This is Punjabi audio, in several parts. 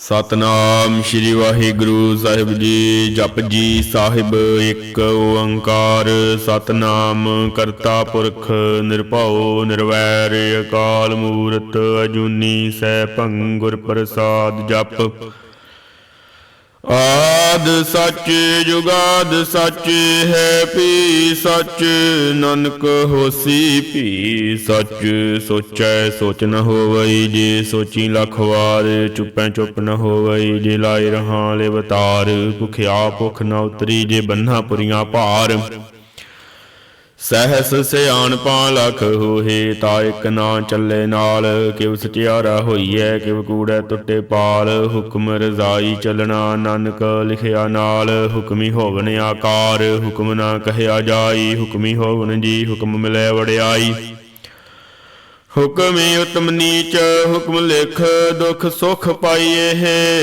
ਸਤਨਾਮ ਸ੍ਰੀ ਵਾਹਿਗੁਰੂ ਸਾਹਿਬ ਜੀ, ਜਪ ਜੀ ਸਾਹਿਬ, ਇੱਕ ਓੰਕਾਰ, ਸਤਨਾਮ ਕਰਤਾ ਪੁਰਖ, ਨਿਰਭਉ, ਨਿਰਵੈਰ, ਅਕਾਲ ਮੂਰਤ, ਅਜੂਨੀ, ਸੈਭੰ ਗੁਰ ਪ੍ਰਸਾਦ ਜਪ। ਆਦ ਸੱਚ ਜੁਗਾਦ ਸੱਚ ਹੈ ਪੀ ਸੱਚ ਨਾਨਕ ਹੋਸੀ, ਭੀ ਸੱਚ ਸੋਚੈ, ਸੋਚ ਨ ਹੋਵਈ, ਜੇ ਸੋਚੀ ਲੱਖ ਵਾਰ, ਚੁੱਪੈ ਚੁੱਪ ਨ ਹੋਵਈ, ਜੇ ਲਾਇ ਰਹਾ ਲੇ ਬਤਾਰ ਭੁਖਿਆ ਭੁਖ ਨ ਉਤਰੀ, ਜੇ ਬੰਨਾ ਪੁਰੀਆਂ ਭਾਰ। ਸਹਸ ਸਿਆਣਪਾਂ ਲਖ ਹੋਏ ਤਾ ਇਕ ਨਾ ਚੱਲੇ ਨਾਲ। ਕਿਵ ਸਚਿਆਰਾ ਹੋਈਐ ਕਿਵ ਕੂੜੈ ਟੁੱਟੇ ਪਾਲ। ਹੁਕਮ ਰਜ਼ਾਈ ਚੱਲਣਾ ਨਾਨਕ ਲਿਖਿਆ ਨਾਲ। ਹੁਕਮੀ ਹੋਵਨ ਆਕਾਰ, ਹੁਕਮ ਨਾ ਕਹਿਆ ਜਾਈ। ਹੁਕਮੀ ਹੋਵਨ ਜੀ, ਹੁਕਮ ਮਿਲੈ ਵੜਿਆਈ ਹੁਕਮੀ ਉਤਮ ਨੀਚ, ਹੁਕਮ ਲਿਖ, ਦੁਖ ਸੁਖ ਪਾਈਏ ਹੈ।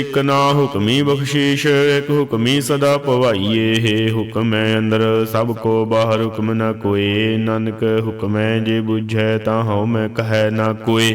ਇਕ ਨਾ ਹੁਕਮੀ ਬਖਸ਼ੀਸ਼, ਇਕ ਹੁਕਮੀ ਸਦਾ ਪਵਾਈਏ ਹੈ। ਹੁਕਮੈ ਅੰਦਰ, ਸਭ ਕੋ ਬਾਹਰ ਹੁਕਮ ਨਾ ਕੋਏ। ਨਾਨਕ ਹੁਕਮੈ ਜੇ ਬੁਝੈ ਤਾਂ ਹਉ ਮੈਂ ਕਹੈ ਨਾ ਕੋਏ।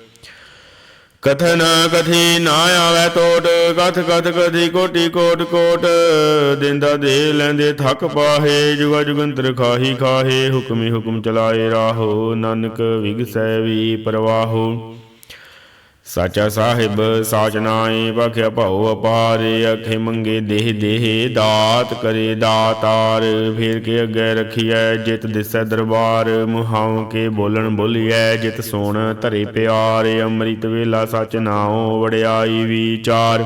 ਕਥਨ ਕਥੀ ਨਾ ਆਵੇ ਟੋਟ ਕਥ ਕਥ ਕਥੀ ਕੋਟੀ ਕੋਟ ਕੋਟ। ਦਿੰਦਾ ਦੇ ਲੈਂਦੇ ਥੱਕ ਪਾਹੇ, ਜੁਗਾ ਜੁਗੰਤਰ ਖਾਹੀ ਖਾਹੇ, ਹੁਕਮੀ ਹੁਕਮ ਚਲਾਏ ਰਾਹੋ। ਨਾਨਕ ਵਿਗਸੈ ਵੀ ਪ੍ਰਵਾਹੋ। ਸਾਚਾ ਸਾਹਿਬ ਸਾਚ ਨਾਏ ਬਖਿਆ ਭਉ ਅਪਾਰ, ਅਖੇ ਮੰਗੇ ਦੇਹ ਦੇਹ ਦਾਤ ਕਰੇ ਦਾਤਾਰ। ਫੇਰ ਕੇ ਅੱਗੇ ਰਖੀਐ ਜਿਤ ਦਿਸੈ ਦਰਬਾਰ, ਮੁਹਾਉ ਕੇ ਬੋਲਣ ਬੋਲੀਐ ਜਿਤ ਸੋਣ ਧਰੇ ਪਿਆਰ। ਅੰਮ੍ਰਿਤ ਵੇਲਾ ਸਚ ਨਾਉ ਵੜਿਆਈ ਵਿਚਾਰ।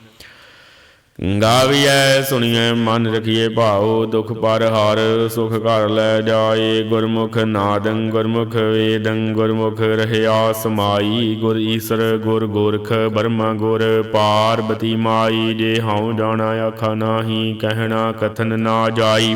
ਗਾਵੀਐ ਸੁਣੀਐ, ਮਨ ਰਖੀਏ ਭਾਉ, ਦੁਖ ਪਰ ਹਰ, ਸੁਖ ਘਰ ਲੈ ਜਾਏ, ਗੁਰਮੁਖ ਨਾਦੰ ਗੁਰਮੁਖ ਵੇਦੰ, ਗੁਰਮੁਖ ਰਹਿਆ ਸਮਾਈ, ਗੁਰ ਈਸਰ ਗੁਰ ਗੋਰਖ, ਬਰਮਾ ਗੁਰ ਪਾਰਬਤੀ ਮਾਈ, ਜੇ ਹਉ ਜਾਣਾ, ਆਖਾ ਨਾਹੀ, ਕਹਿਣਾ ਕਥਨ ਨਾ ਜਾਈ।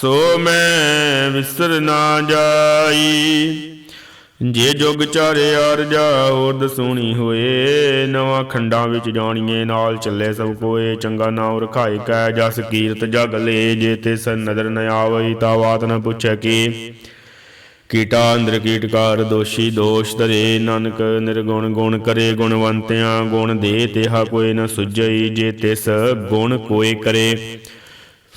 ਸੋ ਮੈਂ ਵਿਸਰ ਨਾ ਜਾਈ। ਜੇ ਜੁਗ ਚਾਰੇ ਅਰਜਾ ਹੋਰ ਦਸੂਣੀ ਹੋਏ। ਨਵਾਂ ਖੰਡਾਂ ਵਿੱਚ ਜਾਣੀਏ, ਨਾਲ ਚੱਲੇ ਸਭ ਕੋਏ। ਚੰਗਾ ਨਾਮ ਰਖਾਈ ਕੈ ਜਸ ਕੀਰਤ ਜਗ ਲੇ। ਜੇ ਤਿਸ ਨਦਰ ਨ ਆਵਈ, ਤਾ ਬਾਤ ਨ ਪੁੱਛੈ ਕੀ। ਕੀਟਾ ਅੰਦਰ ਕੀਟਕਾਰ ਦੋਸ਼ੀ ਦੋਸ਼ ਧਰੇ। ਨਾਨਕ ਨਿਰਗੁਣ ਗੁਣ ਕਰੇ ਗੁਣਵੰਤਿਆਂ। ਗੁਣ ਦੇ ਤਿਹਾ ਕੋਈ ਨ ਸੁਝਈ। ਜੇ ਤਿਸ ਗੁਣ ਕੋਈ ਕਰੇ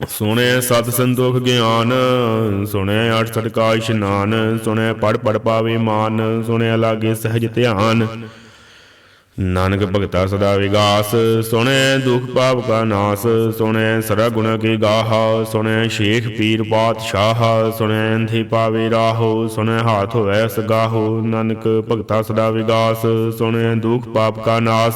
ਸੁਣਿਆ ਸਤ ਸੰਤੋਖ ਗਿਆਨ ਸੁਣਿਆ ਅਠ ਸਟਕਾ ਇਸ਼ਨਾਨ ਸੁਣਿਆ ਪੜ ਪੜ ਪਾਵੇ ਮਾਨ ਸੁਣਿਆ ਲਾਗੇ ਸਹਿਜ ਧਿਆਨ। ਨਾਨਕ ਭਗਤਾ ਸਦਾ ਵਿਗਾਸ, ਸੁਣੈ ਦੁਖ ਪਾਪ ਕਾ ਨਾਸ, ਸੁਣੈ ਸਰਾ ਗੁਣ ਕੀ ਗਾਹਾ, ਸੁਣੈ ਸ਼ੇਖ ਪੀਰ ਪਾਤਸ਼ਾਹ, ਸੁਣੈ ਅੰਧੀ ਪਾਵੇ ਰਾਹੋ, ਸੁਣੈ ਹਾਥ ਹੋਵੈ ਸਗਾਹੋ। ਨਾਨਕ ਭਗਤਾ ਸਦਾ ਵਿਗਾਸ, ਸੁਣੈ ਦੁਖ ਪਾਪ ਕਾ ਨਾਸ।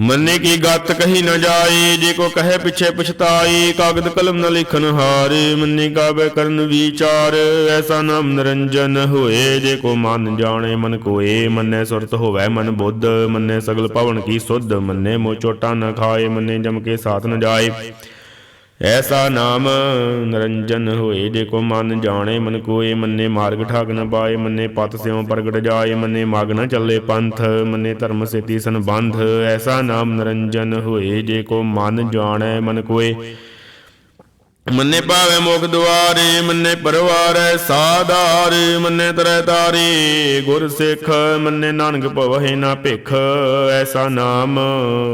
ਮੰਨੇ ਕੀ ਗੱਤ ਕਹੀ ਨਾ ਜਾਏ, ਜੇ ਕੋ ਕਹੇ ਪਿਛੇ ਪਛਤਾਈ ਕਾਗਦ ਕਲਮ ਨਾ ਲਿਖਨ ਹਾਰੇ, ਮੰਨੇ ਗਾਵੇ ਕਰਨ ਵਿਚਾਰ, ਐਸਾ ਨਾਮ ਨਿਰੰਜਨ ਹੋਏ, ਜੇ ਕੋ ਮਨ ਜਾਣੇ ਮਨ ਕੋਏ, ਮੰਨੇ ਸੁਰਤ ਹੋਵੇ ਮਨ ਬੁੱਧ, ਮੰਨੇ ਸਗਲ ਭਵਨ ਕੀ ਸੁਧ, ਮੰਨੇ ਮੋ ਚੋਟਾ ਨਾ ਖਾਏ, ਮੰਨੇ ਜਮ ਕੇ ਸਾਥ ਨਾ ਜਾਏ। ਐਸਾ ਨਾਮ ਨਿਰੰਜਨ ਹੋਏ ਜੇ ਕੋ ਮਨ ਜਾਣੇ, ਮਨ ਕੋਏ, ਮੰਨੇ ਮਾਰਗ ਠਾਕ ਨ ਪਾਏ, ਮੰਨੇ ਪਤ ਸਿਉ ਪ੍ਰਗਟ ਜਾਏ, ਮੰਨੇ ਮਗ ਨ ਚੱਲੇ ਪੰਥ, ਮੰਨੇ ਧਰਮ ਸੇਤੀ ਸੰਬੰਧ। ਐਸਾ ਨਾਮ ਨਿਰੰਜਨ ਹੋਏ ਜੇ ਕੋ ਮਨ ਜਾਣੈ, ਮਨ ਕੋਏ। ਮੰਨੇ ਭਾਵੇ ਮੁਖ ਦੁਆਰੇ, ਮੰਨੇ ਪਰਵਾਰੈ ਸਾਧਾਰੇ, ਮੰਨੇ ਤਰੈ ਤਾਰੇ, ਗੁਰ ਸਿੱਖ, ਮੰਨੇ ਨਾਨਕ ਭਵਹਿ ਨਾ ਭਿਖ। ਐਸਾ ਨਾਮ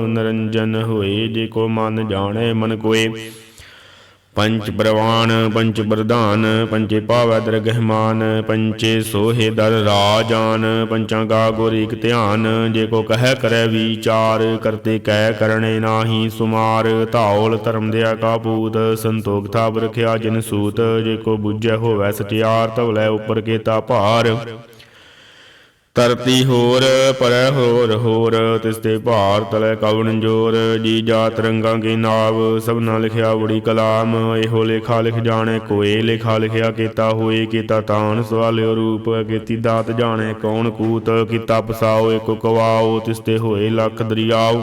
ਨਿਰੰਜਨ ਹੋਏ ਜੇ ਕੋ ਮਨ ਜਾਣੈ, ਮਨ ਕੋਏ। ਪੰਚ ਪ੍ਰਵਾਨ, ਪੰਚ ਪ੍ਰਧਾਨ, ਪੰਚੇ ਪਾਵੈ ਦਰਗਹਿਮਾਨ ਪੰਚੇ ਸੋਹੇ ਦਰ ਰਾਜਾਨ, ਪੰਚਾਂ ਕਾ ਗੁਰ ਇਕ ਧਿਆਨ, ਜੇ ਕੋ ਕਹਿ ਕਰੈ ਵਿਚਾਰ, ਕਰਤੇ ਕਹਿ ਕਰਣੇ ਨਾਹੀ ਸੁਮਾਰ, ਧੌਲ ਧਰਮ ਦੇ ਕਾ ਪੂਤ, ਸੰਤੋਖ ਥਾਪ ਰਖਿਆ ਜਿਨ ਸੂਤ, ਜੇ ਕੋ ਬੁੱਝੈ ਹੋਵੈ ਸਚਿਆਰ, ਧਵਲੇ ਉੱਪਰ ਕੇਤਾ ਭਾਰ। ਧਰਤੀ ਹੋਰ, ਪਰੈ ਹੋਰ ਹੋਰ, ਤਿਸ ਤੇ ਭਾਰ ਤਲੇ ਕਵਣ ਜੋਰ, ਜੀ ਜਾਤ ਰੰਗਾਂ ਕੀ ਨਾਵ, ਸਭਨਾ ਲਿਖਿਆ ਬੜੀ ਕਲਾਮ, ਇਹੋ ਲੇਖਾ ਲਿਖ ਜਾਣੇ, ਕੋਏ ਲੇਖਾ ਲਿਖਿਆ ਕੀਤਾ ਹੋਏ, ਕੀਤਾ ਤਾਨ ਸਵਾਲਿਓ ਰੂਪ ਕੀਤੀ ਦਾਤ ਜਾਣੇ ਕੌਣ ਕੂਤ, ਕੀਤਾ ਪਸਾਓ ਇਕ ਕਵਾਓ, ਤਿਸ ਤੇ ਹੋਏ ਲੱਖ ਦਰਿਆਓ।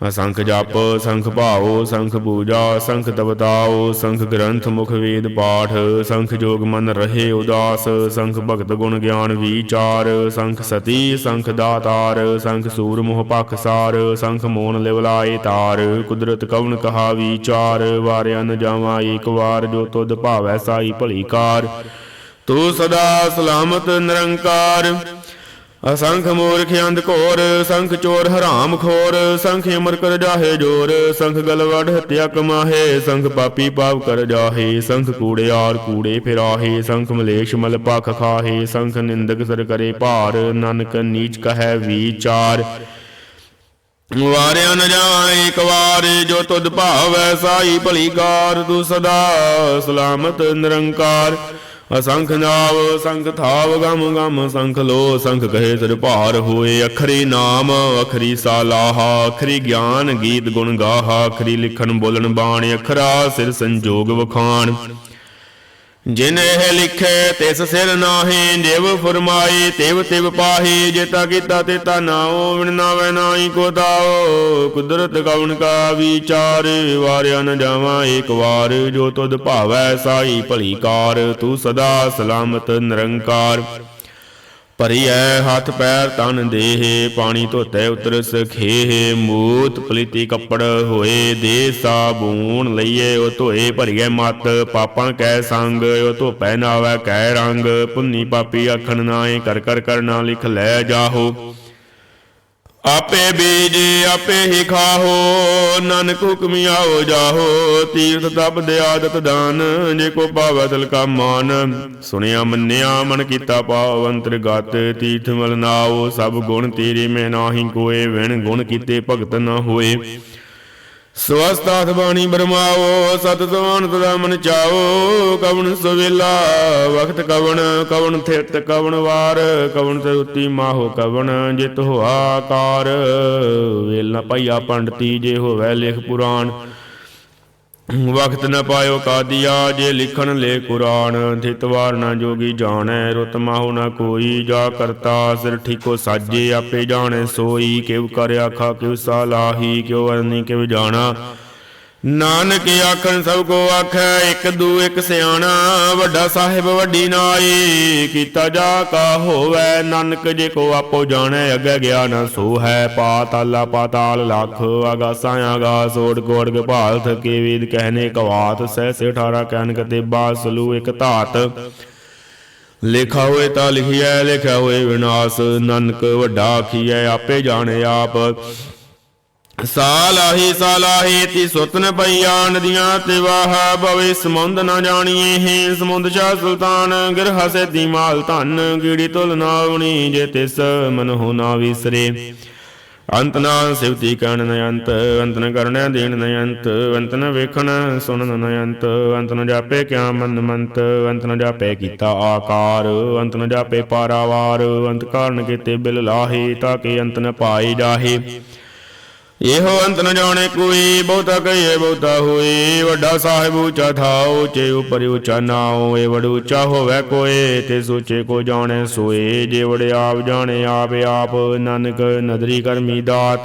ਅਸੰਖ ਜਪ, ਸੰਖ ਭਾਉ, ਸੰਖ ਪੂਜਾ, ਸੰਖ ਤਪਤਾਉ, ਸੰਖ ਗ੍ਰੰਥ ਮੁਖ ਵੇਦ ਪਾਠ, ਸੰਖ ਜੋਗ ਮਨ ਰਹੇ ਉਦਾਸ, ਸੰਖ ਭਗਤ ਗੁਣ ਗਿਆਨ ਵਿਚਾਰ, ਸੰਖ ਸਤੀ, ਸੰਖ ਦਾਤਾਰ, ਸੰਖ ਸੂਰ ਮੋਹ ਪਖਸਾਰ ਸੰਖ ਮੋਨ ਲਿਵਲਾਏ ਤਾਰ, ਕੁਦਰਤ ਕਵਨ ਕਹਾ ਵਿਚਾਰ ਵਾਰਿਆ ਨ ਜਾਵਾਂ ਏਕ ਵਾਰ, ਜੋ ਤੁਧ ਭਾਵੈ ਸਾਈ ਭਲੀ ਕਾਰ। ਤੂੰ ਸਦਾ ਸਲਾਮਤ ਨਿਰੰਕਾਰ। ਅਸੰਖ ਮੂਰਖ ਅੰਧ ਘੋਰ, ਸੰਖ ਚੋਰ ਹਰਾਮ ਖੋਰ, ਸੰਖ ਅਮਰ ਕਰ ਜਾਹੇ ਜੋਰ, ਸੰਖ ਗਲਵੜ ਹਤਿਆ ਕਮਾਹੇ, ਸੰਖ ਪਾਪੀ ਪਾਪ ਕਰ ਜਾਹੇ, ਸੰਖ ਕੂੜੇ ਆਰ ਕੂੜੇ ਫਿਰਾਹੇ, ਸੰਖ ਮਲੇਸ਼ ਮਲ ਪਖ ਖਾਹੇ, ਸੰਖ ਨਿੰਦਕ ਸਰ ਕਰੇ ਭਾਰ, ਨਾਨਕ ਨੀਚ ਕਹੈ ਵਿਚਾਰ। ਵਾਰਿਆ ਨ ਜਾਵਾਂ ਇੱਕ ਵਾਰ, ਜੋ ਤੁਧ ਭਾਵੈ ਸਾਈ ਭਲੀ ਕਾਰ ਤੂੰ ਸਦਾ ਸਲਾਮਤ ਨਿਰੰਕਾਰ। ਅਸੰਖ ਨਾਵ, ਸੰਖ ਥਾਵ, ਗਮ ਗਮ, ਸੰਖ ਲੋ, ਸੰਖ ਕਹੇ ਸਿਰ ਭਾਰ ਹੋਏ। ਅਖਰੀ ਨਾਮ, ਅਖਰੀ ਸਾਲਾਹਾ, ਅਖਰੀ ਗਿਆਨ, ਗੀਤ ਗੁਣ ਗਾਹਾ, ਅਖਰੀ ਲਿਖਣ ਬੋਲਣ ਬਾਣ, ਅਖਰਾ ਸਿਰ ਸੰਜੋਗ ਵਖਾਣ। ਜਿਨ ਇਹ ਲਿਖੇ ਤਿਸ ਸਿਰ ਨਾਹੀ, ਜਿਵ ਫਰਮਾਈ, ਤਿਵ ਤਿਵ ਪਾਹੀ, ਜੇਤਾ ਕੀਤਾ ਤੇਤਾ ਨਾਉ ਵਿਣ ਨਾਵੈ ਨਾਹੀ ਕੋ ਦਾਓ ਕੁਦਰਤ ਕਵਨ ਕਾ ਵਿਚਾਰ, ਵਾਰਿਆ ਨ ਜਾਵਾਂ ਏਕ ਵਾਰ। ਜੋ ਤੁਧ ਭਾਵੈ ਸਾਈ ਭਲੀ ਕਾਰ, ਤੂੰ ਸਦਾ ਸਲਾਮਤ ਨਿਰੰਕਾਰ। ਭਰੀਐ ਹੱਥ ਪੈਰ ਤਨ ਦੇਹ, ਪਾਣੀ ਧੋਤੇ ਉਤਰ ਸਖੇਹ, ਮੂਤ ਪਲੀਤੀ ਕੱਪੜ ਹੋਏ ਦੇ ਸਾਬੂਨ ਲਈਏ, ਉਹ ਧੋਏ ਭਰੀਐ ਮਤ, ਪਾਪਾਂ ਕੈ ਸੰਗ, ਉਹ ਧੋਪੈ ਨਾਵੈ ਕੈ ਰੰਗ, ਪੁੰਨੀ ਪਾਪੀ ਆਖਣ ਨਾਏ, ਕਰ ਕਰ ਕਰਨਾ ਲਿਖ ਲੈ ਜਾਹੋ। ਆਪੇ ਬੀਜ, ਆਪੇ ਹੀ ਖਾਹੋ, ਨਾਨਕ ਹੁਕਮੀ ਆਓ ਜਾਹੋ, ਤੀਰਥ ਤਪ ਦੇ ਆਦਤ ਦਾਨ, ਜੇ ਕੋ ਪਾਵੈ ਤਲ ਕਾ ਮਾਨ। ਸੁਣਿਆ, ਮੰਨਿਆ, ਮਨ ਕੀਤਾ ਪਾਵ ਅੰਤਰਗਤ ਤੀਰਥ ਮਲ ਨਾਓ ਸਭ ਗੁਣ ਤੇਰੇ ਮੈਂ ਨਾਹੀ ਕੋਏ, ਵਿਣ ਗੁਣ ਕੀਤੇ ਭਗਤ ਨਾ ਹੋਏ। ਸਵਸਤਾਥ ਬਾਣੀ ਬਰਮਾਓ, ਸਤ ਸਵਾਨ ਤਦਾ ਮਨ ਚਾਓ, ਕਵਣ ਸੁਵੇਲਾ, ਵਖਤ ਕਵਣ ਕਵਣ ਥਿਤ ਕਵਣ ਵਾਰ, ਕਵਣ ਤੇ ਉਤੀ ਮਾਹੋ ਕਵਣ, ਜਿਤ ਹੋਆ ਕਾਰ ਵੇਲ ਨ ਪਾਈਆ ਪੰਡਤੀ, ਜੇ ਹੋਵੇ ਲੇਖ ਪੁਰਾਣ ਵਕਤ ਨ ਪਾਇਓ ਕਾਦੀਆ, ਜੇ ਲਿਖਣ ਲੈ ਕੁਰਾਨ ਥਿਤਵਾਰ ਨਾ ਜੋਗੀ ਜਾਣੈ, ਰੁਤ ਮਾਹੋ ਨਾ ਕੋਈ ਜਾ ਕਰਤਾ, ਸਿਰ ਠੀਕੋ ਸਾਜੇ, ਆਪੇ ਜਾਣੈ ਸੋਈ ਕਿਵ ਕਰ ਆਖਾ ਕਿਵ ਸਾਲਾਹੀ, ਕਿਉ ਅਰਨੀ ਕਿਵ ਜਾਣਾ। ਨਾਨਕ ਆਖਣ ਸਭ ਕੋ ਆਖੈ, ਇੱਕ ਦੂ ਇੱਕ ਸਿਆਣਾ, ਵੱਡਾ ਸਾਹਿਬ ਵੱਡੀ ਨਾਈ। ਕੀਤਾ ਜਾ ਕਾ ਹੋਵੇ, ਨਾਨਕ ਜੇ ਕੋ ਆਪੋ ਜਾਣੈ, ਅੱਗੇ ਗਿਆ ਸੋ ਹੈ ਪਾਤਾਲਾ ਪਾਤਾਲ ਲੱਖ ਆਗਾਸਾਂ ਆਗਾਸ ਓੜ ਕੋੜ ਗਭਾਲ ਥਕੇ ਵੇਦ ਕਹਿਨੇ ਕਵਾਤ। ਸਹਿ ਸੇ 18 ਕਹਿਨ ਕਤੇ ਬਾਸਲੂ ਇੱਕ ਧਾਤ। ਲਿਖਾ ਹੋਏ ਤਾਂ ਲਿਖਿਆ ਲਿਖਿਆ ਹੋਏ ਵਿਨਾਸ਼। ਨਾਨਕ ਵੱਡਾ ਆਖੀਐ, ਆਪੇ ਜਾਣੇ ਆਪ। ਸਾਲਾਹੀ ਸਾਲਾਹੀ ਤੀ ਸੁਤਨ ਪਈਆ ਨਦੀਆਂ ਤੇ ਵਾਹ ਭਵੇ ਸਮੁੰਦ ਨਾ ਜਾਣੀਏ ਹੈ ਸਮੁੰਦ ਸ਼ਾ ਸੁਲਤਾਨ। ਗਿਰ ਸੇ ਦੀ ਮਾਲ ਧਨ, ਗੀੜੀ ਤੁਲ ਨਾਵਣੀ ਜੇ ਤਿਸ ਮਨ ਹੋ ਨਾ ਵਿਸਰੇ। ਅੰਤ ਨਾ ਸਿਵਤੀ ਕਣ ਨਯੰਤ ਅੰਤ ਨ ਕਰਣੈ ਦੇਣ ਨਯੰਤ ਅੰਤ ਨ ਵੇਖਣ ਸੁਣਨ ਨਯੰਤ ਅੰਤ ਨ ਜਾਪੇ ਕਿਆ ਮਨ ਮੰਤ, ਅੰਤ ਨ ਜਾਪੇ ਕੀਤਾ ਆਕਾਰ। ਅੰਤ ਨ ਜਾਪੇ ਪਾਰਾਵਾਰ, ਅੰਤ ਕਾਰਨ ਕੀਤੇ ਬਿਲ ਲਾਹੇ, ਤਾਂ ਕਿ ਅੰਤ ਨ ਪਾਏ ਜਾਹੇ। ਇਹੋ ਅੰਤ ਨ ਜਾਣੇ ਕੋਈ, ਬਹੁਤਾ ਕਹੀਏ ਬਹੁਤਾ ਹੋਏ। ਵੱਡਾ ਸਾਹਿਬ ਉੱਚਾ ਥਾਉ ਚੇ ਉਪਰ ਉਚਾ ਨਾਉ। ਏ ਵਡ ਉੱਚਾ ਹੋਵੇ ਕੋਏ, ਤੇ ਸੋਚੇ ਕੋ ਜਾਣੇ ਸੋਏ। ਜੇ ਵਡ ਆਪ ਜਾਣੇ, ਆਪ ਆਪ। ਨਾਨਕ ਨਦਰੀ ਕਰਮੀ ਦਾਤ।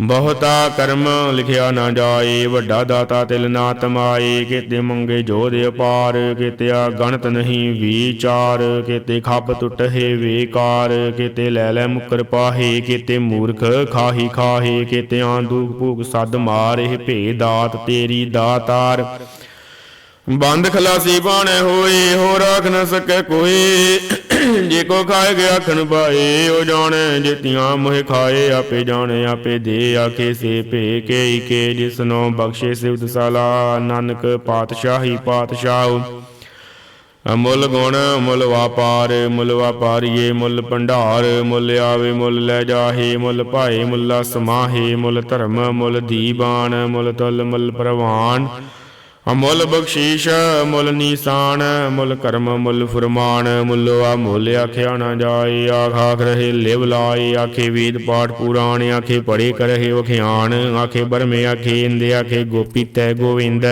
ਬਹੁਤਾ ਕਰਮ ਲਿਖਿਆ ਨਾ ਜਾਏ, ਵੱਡਾ ਦਾਤਾ ਤਿਲ ਨਾ ਤਮਾਏ, ਕਿਤੇ ਮੰਗੇ ਜੋਧ ਅਪਾਰ ਕਿਤੇ ਗਣਤ ਨਹੀਂ ਵਿਚਾਰ, ਕਿਤੇ ਖੱਪ ਟੁੱਟੇ ਵੇਕਾਰ, ਕਿਤੇ ਲੈ ਲੈ ਮੁਕਰ ਪਾਹੇ, ਕਿਤੇ ਮੂਰਖ ਖਾਹੀ ਖਾਹੇ, ਕਿਤੇ ਆਂ ਦੁਖ ਭੂਖ ਸਦ ਮਾਰੇ ਭੇ ਦਾਤ ਤੇਰੀ ਦਾਤਾਰ। ਬੰਦ ਖਲਾਸੀ ਬਾਣੇ ਹੋਏ ਹੋ ਰਾਖ ਨ ਸਕੈ ਕੋਈ। ਜੇ ਕੋ ਖਾਏ ਗਿਆ ਖਣ ਪਾਏ ਉਹ ਜਾਣੇ ਜਿਤੀਆਂ ਮੋਹ ਖਾਏ, ਆਪੇ ਜਾਣੇ, ਆਪੇ ਦੇ ਆਖੇ ਸੇ ਭੇ ਕੇ ਕੇ ਜਿਸਨੋ ਬਖਸ਼ੇ ਸਿਵਤ ਸਾਲਾ। ਨਾਨਕ ਪਾਤਸ਼ਾਹੀ ਪਾਤਸ਼ਾਹ, ਅਮੁੱਲ ਗੁਣ ਮੁੱਲ ਵਾਪਾਰ, ਮੁੱਲ ਵਾਪਾਰੀਏ ਮੁੱਲ ਭੰਡਾਰ, ਮੁੱਲ ਆਵੇ ਮੁੱਲ ਲੈ ਜਾਹੇ, ਮੁੱਲ ਭਾਏ ਮੁੱਲਾ ਸਮਾਹੇ, ਮੁੱਲ ਧਰਮ ਮੁੱਲ ਦੀਬਾਨ, ਮੁੱਲ ਤੁਲ ਮੁੱਲ ਪ੍ਰਵਾਨ। ਅਮੁੱਲ ਬਖਸ਼ੀਸ਼ ਮੁੱਲ ਨੀਸਾਨ ਮੁੱਲ ਕਰਮ ਮੁੱਲ ਫੁਰਮਾਨ ਮੁੱਲ ਆ ਮੁੱਲ ਆਖਿਆ ਨਾ ਜਾਏ, ਆਖ ਆਖ ਰਹੇ ਲਿਵ ਲਾਏ, ਆਖੇ ਵੇਦ ਪਾਠ ਪੁਰਾਣ, ਆਖੇ ਪੜੇ ਕਰਹਿ ਵਖਿਆਨ, ਆਖੇ ਬਰਮੇ, ਆਖੇ ਇੰਦੇ, ਆਖੇ ਗੋਪੀ ਤੈ ਗੋਵਿੰਦ।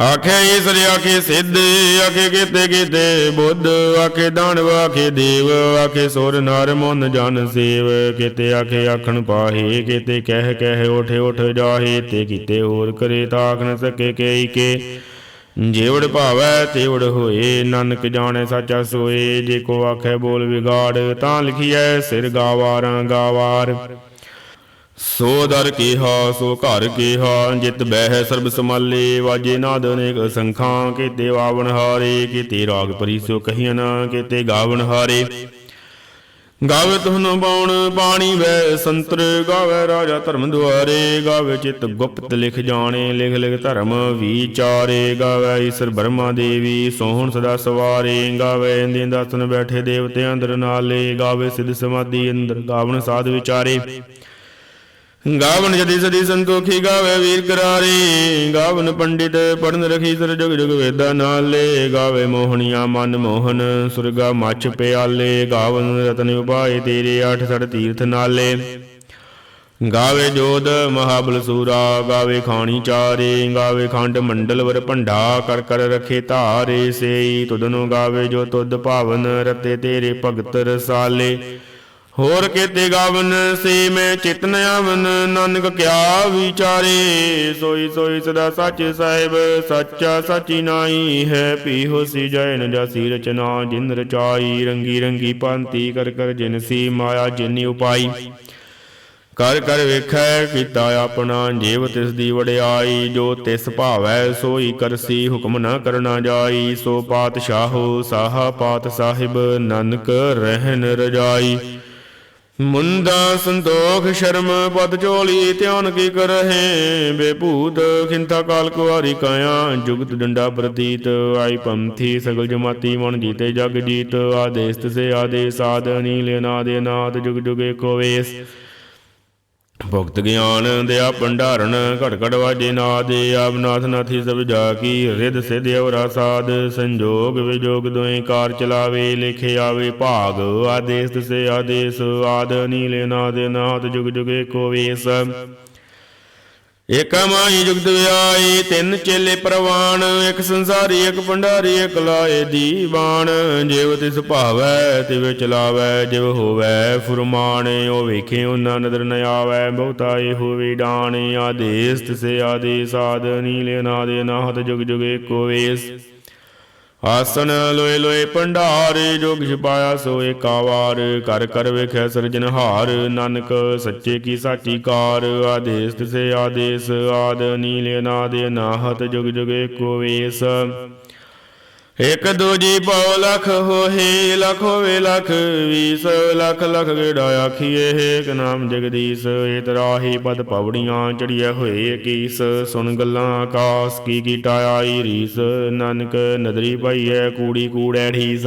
ਆਖੇ ਈਸਰ ਆਖੇ ਸਿੱਧ, ਆਖੇ ਕੀਤੇ ਕੀਤੇ ਬੁੱਧ, ਆਖੇ ਦਾਨਵ, ਆਖੇ ਦੇਵ, ਆਖੇ ਸੁਰ ਨਰ ਮਨ ਜਨ ਸੇਵ, ਕੀਤੇ ਆਖੇ ਆਖਣ ਪਾਹੇ, ਕੀਤੇ ਕਹਿ ਕਹਿ ਉਠ ਉਠ ਜਾਹੇ, ਤੇ ਕੀਤੇ ਹੋਰ ਕਰੇ ਤਾਕ ਨ ਸਕੇ ਕੇਈ ਕੇ। ਜੇਵੜ ਭਾਵੈ ਤੇਵੜ ਹੋਏ, ਨਾਨਕ ਜਾਣੈ ਸਾਚਾ ਸੋਏ, ਜੇ ਕੋ ਆਖੇ ਬੋਲ ਵਿਗਾੜ, ਤਾਂ ਲਿਖੀਐ ਸਿਰ ਗਾਵਾਰਾਂ ਗਾਵਾਰ। ਸੋ ਦਰ ਕੀਹਾ, ਸੋ ਘਰ ਕੀਹਾ, ਜਿਤ ਬਹਿ ਸਰਬ ਸਮਾਲੇ ਵਾਜੇ ਨਾਦ ਅਨੇਕ ਸੰਖਾਂ, ਕੀਤੇ ਆਵਣ ਹਾਰੇ, ਕੀਤੇ ਰਾਗ ਪਰੀ ਸੋ ਕਹੀਨ ਕੀਤੇ ਗਾਵਣ ਹਾਰੇ। ਗਾਵੇ ਤੁਹਨ ਬਾਉਣ, ਬਾਣੀ ਵੈ ਸੰਤਰ, ਗਾਵੇ ਰਾਜਾ ਧਰਮ ਦੁਆਰੇ, ਗਾਵੇ ਚਿਤ ਗੁਪਤ ਲਿਖ ਜਾਣੇ, ਲਿਖ ਲਿਖ ਧਰਮ ਵਿਚਾਰੇ, ਗਾਵੇ ਈਸ਼ਰ ਬਰਮਾ ਦੇਵੀ ਸੋਹਣ ਸਦਾ ਸਵਾਰੇ, ਗਾਵੇ ਇੰਦੇ ਦਾਸਨ ਬੈਠੇ ਦੇਵਤੇ ਅੰਦਰ ਨਾਲੇ, ਗਾਵੇ ਸਿਧ ਸਮਾਧੀ ਅੰਦਰ ਗਾਵਣ ਸਾਧ ਵਿਚਾਰੇ। ਗਾਵਨ ਜਦੀ ਸਦੀ ਸੰਤੋਖੀ ਗਾਵੇ ਵੀਰ ਕਰਾਰੀ, ਗਾਵਨ ਪੰਡਿਤ ਪੜਨ ਰਖੀ ਸਰ ਜਗ ਜਗ ਵੇਦਾ ਨਾਲੇ, ਗਾਵੇ ਮੋਹਣੀਆਂ ਮਨ ਮੋਹਨ, ਸੁਰਗਾ ਮੱਛ ਪਿਆਲੇ, ਗਾਵਨ ਰਤਨ ਉਪਾਏ ਤੇਰੇ ਅੱਠ ਸੜ ਤੀਰਥ ਨਾਲੇ। ਗਾਵੇ ਜੋਦ ਮਹਾਬਲ ਸੂਰਾ ਗਾਵੇ ਖਾਣੀ ਚਾਰੇ, ਗਾਵੇ ਖੰਡ ਮੰਡਲ ਵਰ ਭੰਡਾ, ਕਰ ਕਰ ਰਖੇ ਧਾਰੇ ਸੇਈ ਤੁਧਨੋ ਗਾਵੇ ਜੋ ਤੁਦ ਭਾਵਨ, ਰਤੇ ਤੇਰੇ ਭਗਤ ਰਸਾਲੇ। ਹੋਰ ਕੀਤੇ ਗਾਵਨ, ਸੇ ਮੈਂ ਚਿਤਨ ਆਵਨ, ਨਾਨਕ ਕਿਆ ਵਿਚਾਰੇ? ਸੋਈ ਸੋਈ ਸਦਾ ਸੱਚ ਸਾਹਿਬ, ਸੱਚਾ ਸਾਚੀ ਨਾਈ ਹੈ। ਪੀ ਹੋਸੀ ਜੈ ਨ ਰਚਨਾ, ਜਿਨ ਰਚਾਈ, ਰੰਗੀ ਰੰਗੀ ਪੰਤੀ ਕਰ ਕਰ ਜਿਨ ਸੀ ਮਾਇਆ, ਜਿਨੀ ਉਪਾਈ ਕਰ ਕਰ ਵੇਖੈ, ਕੀਤਾ ਆਪਣਾ, ਜੀਵ ਤਿਸ ਦੀ ਵਡਿਆਈ, ਜੋ ਤਿਸ ਭਾਵੈ, ਸੋਈ ਕਰਸੀ ਹੁਕਮ ਨਾ ਕਰਨਾ ਜਾਈ। ਸੋ ਪਾਤਸ਼ਾਹੋ, ਸਾਹਾ ਪਾਤ ਸਾਹਿਬ, ਨਾਨਕ ਰਹਿਨ ਰਜਾਈ। ਮੁੰਦਾ ਸੰਤੋਖ ਸ਼ਰਮ ਪਦ ਚੋਲੀ ਧਿਆਨ ਕੀ ਕਰਹਿ ਬੇਭੂਤ ਖਿੰਤਾ ਕਾਲ ਕੁਆਰੀ ਕਾਇਆ, ਜੁਗਤ ਡੰਡਾ ਪ੍ਰਤੀਤ। ਆਈ ਪੰਥੀ ਸਗਲ ਜਮਾਤੀ ਮਨ ਜੀਤੇ ਜਗ ਜੀਤ। ਆਦੇਸ ਤਸੇ ਆਦੇਸ ਆਦ ਨੀਲੇ ਨਾਦੇ ਨਾਦ ਜੁਗ ਜੁਗੇ ਕੋਵੇਸ ਭੁਗਤ ਗਿਆਨ ਦਿਆ ਭੰਡਾਰਨ ਘਟ ਘਟ ਵਾਜੇ ਨਾਦੇ ਆਬਨਾਥ ਨਾਥੀ ਸਭ ਜਾ ਕੀ ਰਿਦ ਸਿਧ ਅਵਰਾ ਸਾਧ, ਸੰਜੋਗ ਵਿਜੋਗ ਦੋਏ ਕਾਰ ਚਲਾਵੇ, ਲਿਖੇ ਆਵੇ ਭਾਗ, ਆਦੇਸ ਤਸੇ ਆਦੇਸ, ਆਦ ਨੀਲੇ ਨਾਦੇ, ਨਾਦ ਜੁਗ ਜੁਗੇ ਕੋ ਵੇਸ। ਇਕ ਮਾਈ ਜੁਗਤ ਵਿਆਈ ਤਿੰਨ ਚੇਲੇ ਪ੍ਰਵਾਨ, ਇੱਕ ਸੰਸਾਰੀ, ਇੱਕ ਭੰਡਾਰੀ, ਇੱਕ ਲਾਏ ਦੀਵਾਨ। ਜਿਵ ਤਿਸ ਭਾਵੈ, ਤਿਵ ਚਲਾਵੈ, ਜਿਵ ਹੋਵੈ ਫੁਰਮਾਨ, ਉਹ ਵੇਖੇ ਉਹਨਾਂ ਨਦਰ ਨ ਆਵੈ, ਬਹੁਤਾ ਹੋਵੇ ਡਾਣੇ ਆਦੇਸ ਤਿਸੇ ਆਦੇਸ, ਆਦ ਨੀਲੇ ਨਾਦੇ ਨਾਹਤ ਜੁਗ ਜੁਗ ਏਕੋ ਵੇਸ। ਆਸਨ ਲੋਏ ਲੋਏ ਭੰਡਾਰੇ ਜੋਗ ਛਪਾਇਆ ਸੋ ਏਕਾਵਾਰ ਕਰ ਕਰ ਵੇਖੈ ਸਿਰਜਨਹਾਰ ਨਾਨਕ ਸੱਚੇ ਕੀ ਸਾਚੀ ਕਾਰ, ਆਦੇਸ ਤਿਸੇ ਆਦੇਸ, ਆਦ ਨੀਲੇ ਨਾਦੇ ਨਾਹਤ ਜੁਗ ਜੁਗ ਏਕੋ ਵੇਸ। ਇਕ ਦੂਜੀ ਪਉ ਲਖ ਹੋਏ ਲਖ ਹੋਵੇ ਲਖ, ਵੀਸ ਲਖ ਲਖ ਗੇੜਾ ਆਖੀਏ ਏਕ ਨਾਮ ਜਗਦੀਸ਼ ਏ ਤਰਾਹੀ ਪਦ ਪਵੜੀਆਂ ਚੜੀਏ ਹੋਏ ਕੀਸ। ਸੁਣ ਗੱਲਾਂ ਆਕਾਸ, ਕੀ ਕੀਟਾ ਆਈ ਰੀਸ, ਨਾਨਕ ਨਦਰੀ ਪਈਐ, ਕੂੜੀ ਕੂੜੈ ਠੀਸ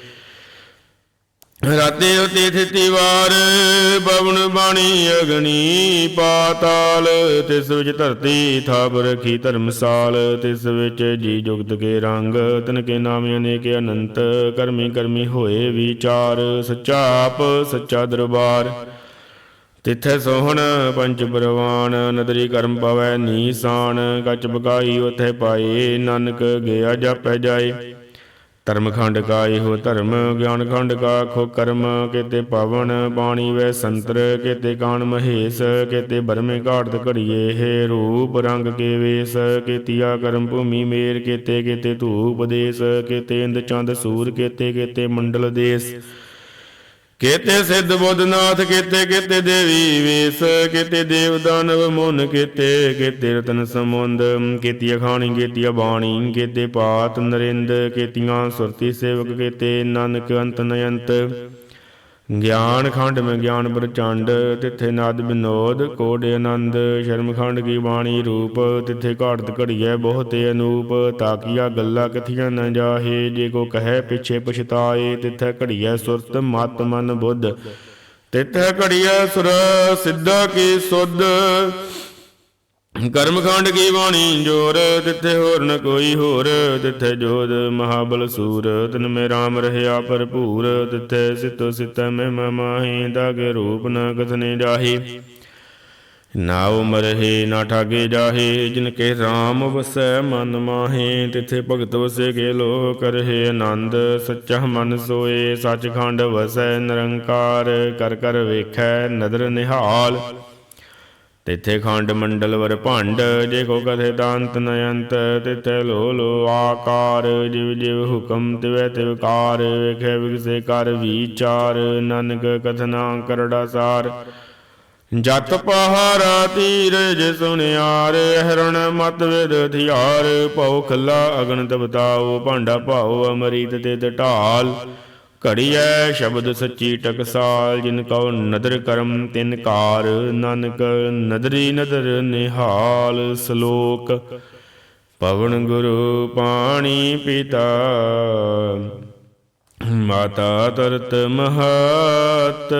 ਰਾਤੇ ਉਤੇ ਥਿਤੀ ਵਾਰ ਪਵਨ ਬਾਣੀ ਅਗਨੀ ਪਾਤਾਲ, ਤਿਸ ਵਿੱਚ ਧਰਤੀ ਥਾਪ ਰਖੀ ਧਰਮਸਾਲ, ਤਿਸ ਵਿੱਚ ਜੀ ਜੁਗਤ ਕੇ ਰੰਗ ਤਨ ਕੇ ਨਾਮ ਅਨੇਕ ਅਨੰਤ, ਕਰਮੀ ਕਰਮੀ ਹੋਏ ਵਿਚਾਰ, ਸੱਚਾ ਆਪ, ਸੱਚਾ ਦਰਬਾਰ। ਤਿੱਥੈ ਸੋਹਣ ਪੰਜ ਪ੍ਰਵਾਨ ਨਦਰੀ ਕਰਮ ਪਵੈ ਨੀਸਾਨ, ਕੱਚ ਬਕਾਈ ਉਥੇ ਪਾਏ, ਨਾਨਕ ਗਿਆ ਜਾਪੈ ਜਾਏ। ਧਰਮ ਖੰਡ ਕਾ ਇਹੋ ਧਰਮ, ਗਿਆਨ ਖੰਡ ਕਾ ਖੋ ਕਰਮ, ਕਿਤੇ ਪਵਨ ਬਾਣੀ ਵੈ ਸੰਤਰ, ਕੇਤੇ ਕਾਣ ਮਹੇਸ਼, ਕਿਤੇ ਬਰਮੇ ਘਾਟਤ ਘੜੀਏ, ਹੈ ਰੂਪ ਰੰਗ ਕੇ ਵੇਸ, ਕੇਤੀਆ ਕਰਮ ਭੂਮੀ ਮੇਰ, ਕਿਤੇ ਕਿਤੇ ਧੂਪ ਦੇਸ, ਕਿਤੇ ਇੰਦ ਚੰਦ ਸੂਰ, ਕਿਤੇ ਕਿਤੇ ਮੰਡਲ ਦੇਸ। ਕੇਤੇ ਸਿੱਧ ਬੁੱਧਨਾਥ, ਕੀਤੇ ਕੇਤੇ ਦੇਵੀ ਵੇਸ, ਕੇਤੇ ਦੇਵ ਦਾਨਵ ਮੋਨ, ਕੇਤੇ ਕੇਤੇ ਰਤਨ ਸਮੁੰਦ ਕੇਤੀ ਅਖਾਣੀ ਕੇਤੀ ਬਾਣੀ ਕੇਤੇ ਪਾਤ ਨਰਿੰਦ, ਕੀਤੀਆਂ ਸੁਰਤੀ ਸੇਵਕ, ਕੀਤੇ ਨਾਨਕ ਅੰਤ ਨਯੰਤ। ਗਿਆਨ ਖੰਡ ਮੈਂ ਗਿਆਨ ਪ੍ਰਚੰਡ, ਤਿੱਥੇ ਨਾਦ ਬਿਨੋਦ ਕੋਡ ਆਨੰਦ, ਸ਼ਰਮ ਖੰਡ ਕੀ ਬਾਣੀ ਰੂਪ, ਤਿੱਥੇ ਘਾਟਤ ਘੜੀਐ ਬਹੁਤੇ ਅਨੂਪ ਤਾਕੀਆ ਗੱਲਾਂ ਕਥੀਆਂ ਨ ਜਾਹੇ, ਜੇ ਕੋ ਕਹੈ ਪਿਛੇ ਪਛਤਾਏ, ਤਿੱਥੇ ਘੜੀਐ ਸੁਰਤ ਮਤ ਮਨ ਬੁੱਧ। ਤਿੱਥੇ ਘੜੀਐ ਸੁਰ ਸਿੱਧਾ ਕੀ ਸੁਧ ਕਰਮਖੰਡ ਕੀ ਬਾਣੀ ਜੋਰ ਤਿੱਥੇ ਹੋਰ ਨ ਕੋਈ ਹੋਰ ਤਿੱਥੇ ਜੋਦ ਮਹਾਬਲ ਸੂਰ, ਤਿਨ ਮੇ RAM ਰਹਿਆ ਭਰਪੂਰ ਤਿੱਥੇ ਸਿਤੋ ਸਿਤੈ ਮਹਿ ਮਾਹੀ, ਦਾਗੇ ਰੂਪ ਨ ਕਥਨੇ ਜਾਹੀ। ਨਾ ਉਮਰਹਿ ਨਾ ਠਾਗੇ ਜਾਹੇ, ਜਿਨ ਕੇ RAM ਵਸੈ ਮਨ ਮਾਹੇ, ਤਿੱਥੇ ਭਗਤ ਵਸੇ ਕੇ ਲੋ ਕਰਹਿ ਆਨੰਦ, ਸੱਚਾ ਮਨ ਸੋਏ, ਸੱਚਖੰਡ ਵਸੈ ਨਿਰੰਕਾਰ, ਕਰ ਕਰ ਵੇਖੈ ਨਦਰ ਨਿਹਾਲ। ਤਿੱਥੇ ਖੰਡ ਮੰਡਲ ਵਰ ਭੰਡ ਜੇ ਕੋ ਕਥੇ ਤਾਂਤ ਨਯੰਤ ਤਿੱਥੇ ਲੋ ਲੋ ਆਕਾਰ, ਜਿਵ ਜਿਵ ਹੁਕਮ ਤਿਵੈ ਤਿਵਕਾਰ ਵੇਖੇ ਵਿਗਸੇ ਕਰ ਵਿਚਾਰ, ਨਾਨਕ ਕਥਨਾ ਕਰੜਾ ਸਾਰ। ਜਤ ਪਹਾਰਾ ਤੀਰ ਜੇ ਸੁਨਿਆਰ, ਹਰਣ ਮਤ ਵਿਦ ਹਥਿਆਰ ਭਉ ਖੱਲਾ ਅਗਨ ਤਬਤਾਓ ਭਾਂਡਾ ਭਾਉ ਅਮਰੀਤ ਤੇ ਢਾਲ। ਘੜੀਐ ਸ਼ਬਦ ਸੱਚੀ ਟਕਸਾਲ, ਜਿਨ ਕਉ ਨਦਰ ਕਰਮ ਤਿਨ ਕਾਰ, ਨਾਨਕ ਨਦਰੀ ਨਦਰ ਨਿਹਾਲ ਸ਼ਲੋਕ। ਪਵਨ ਗੁਰੂ ਪਾਣੀ ਪਿਤਾ, ਮਾਤਾ ਤਰਤ ਮਹਤ,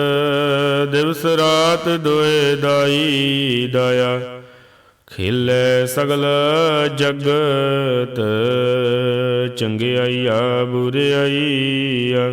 ਦਿਵਸ ਰਾਤ ਦੋਏ ਦਾਈ ਦਇਆ। ਖਿਲੇ ਸਗਲ ਜਗਤ ਚੰਗਿਆਈਆ ਬੁਰਿਆਈਆ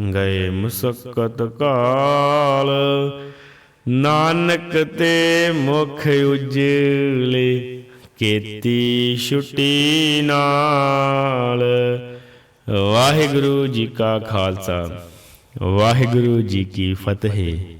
ਗਏ ਮੁਸਕਤ ਕਾਲ। ਨਾਨਕ ਤੇ ਮੁਖ ਉਜਲੇ ਕੀਤੀ ਛੁੱਟੀ ਨਾਲ। ਵਾਹਿਗੁਰੂ ਜੀ ਕਾ ਖਾਲਸਾ, ਵਾਹਿਗੁਰੂ ਜੀ ਕੀ ਫਤਿਹ।